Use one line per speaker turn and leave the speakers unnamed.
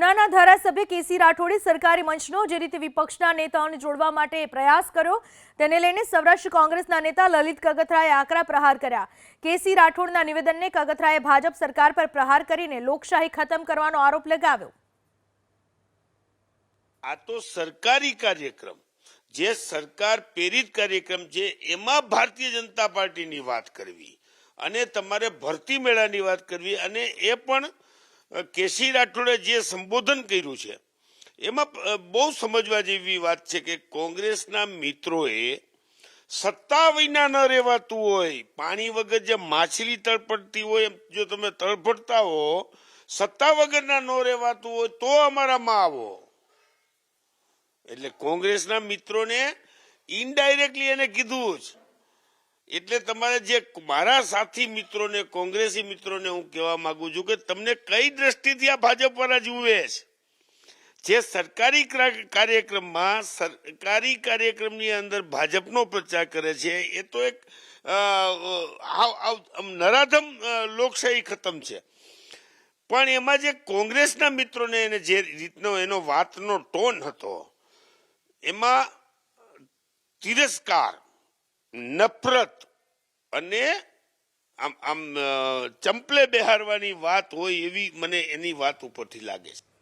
ઉનાના ધારાસભ્ય કેસી રાઠોડે સરકારી મંચનો જે રીતે વિપક્ષના નેતાઓને જોડવા માટે પ્રયાસ કર્યો, તેને લઈને સૌરાષ્ટ્ર કોંગ્રેસના નેતા લલિત કગથરાએ આકરા પ્રહાર કર્યા. કેસી રાઠોડના નિવેદનને કગથરાએ ભાજપ સરકાર પર પ્રહાર કરીને લોકશાહી ખતમ કરવાનો આરોપ લગાવ્યો.
આ તો સરકારી કાર્યક્રમ. જે સરકાર પ્રેરિત કાર્યક્રમ છે, એમાં ભારતીય જનતા પાર્ટીની વાત કરવી અને તમારે ભરતી મેળાની વાત કરવી અને એ પણ કેસી રાઠોડે જે સંબોધન કર્યું છે, એમાં બહુ સમજવા જેવી વાત છે કે કોંગ્રેસના મિત્રોએ સત્તા વિના ન રહેવાતું હોય, પાણી વગર જે માછલી તળપડતી હોય, એમ જો તમે તળપડતા હો, સત્તા વગરના ન રહેવાતું હોય તો અમારામાં આવો. એટલે કોંગ્રેસના મિત્રોને ઇનડાયરેક્ટલી એને કીધું જ. એટલે તમારે જે મારા સાથી મિત્રોને, કોંગ્રેસી મિત્રોને હું કહેવા માંગુ છું કે તમને કઈ દ્રષ્ટિથી આ ભાજપ વાળા જુએ છે? જે સરકારી ક્રા- કાર્યક્રમમાં સરકારી કાર્યક્રમની અંદર ભાજપનો પ્રચાર કરે છે, એ તો એક નરાધમ લોકશાહી ખતમ છે. પણ એમાં જે કોંગ્રેસના મિત્રોને એને જે રીતનો એનો વાતનો ટોન હતો, એમાં તિરસ્કાર નફરત અને આમ આમ ચંપલે બેહારવાની વાત હોય એવી મને એની વાત ઉપરથી લાગે છે.